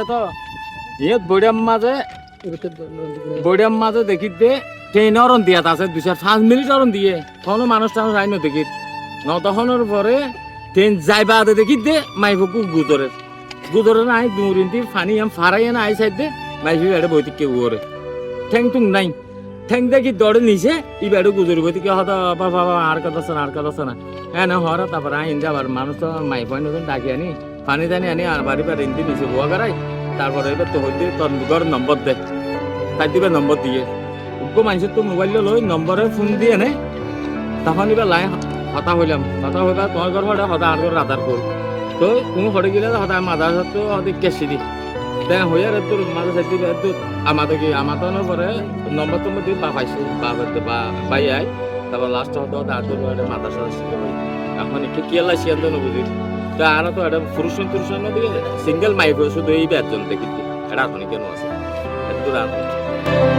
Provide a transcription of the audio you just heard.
এ তো ইয়ে বৈরাম মাঝে বৈরাম মাঝে দেখি দে ট্রেন দিয়াত আছে দুই পাঁচ মিনিট অরণ দিয়ে। তখন মানুষ টানুষ আইন দেখি ন তখনের পরে ট্রেন যাইবা আদে দেখি দে, মাইফকু গুদরে গুদরে নাই দুরিন্তি ফানি আম ফারাই না আই সাইড দে মাইফি বেড়ে বইতে কেউ ওরে ঠ্যাং টুং নাই। ঠ্যাং দেখি দৌড়ে নিছে? ই বেড়ে গুজরি বইতে কে হতো বাবা আর কথা না আর কথা না হ্যাঁ না হরা তারপর আইন যাবার মানুষ তো মাইফাই নতুন ডাকি আনি। পানি টানি আনি আর বাড়ি বাড়ি ইন্দি নিচে বুয়া করাই তারপরে এবার তো হইতে তোর ঘর নম্বর দে। তাই দিবে নম্বর দিয়ে। উগ্র মানুষের তো মোবাইল লই নম্বরে ফোন দিয়ে নে? তখন এবার লাই হতা হইলাম হতা হইবা তোমার ঘর ভাড়া হতা আর ঘর আধার কর তো তুমি হরে গেলে হতা মাদার তো অধিক কেসি দি। দেখ হইয়া রে তোর মাথা দিবে তো আমাদের কি আমাদের পরে নম্বর তো দিয়ে বা পাইছে বা বা পাই আই। তারপর লাস্ট হতো আর তোর মাদার সাথে এখন একটু কি আল্লাহ সিয়ান্ত নবুঝি তা আর তো একটা পুরুষ পুরুষ নদী সিঙ্গেল মাইক শুধু এই ব্যাচজন দেখি এটা এখন কেন আছে? দূর আর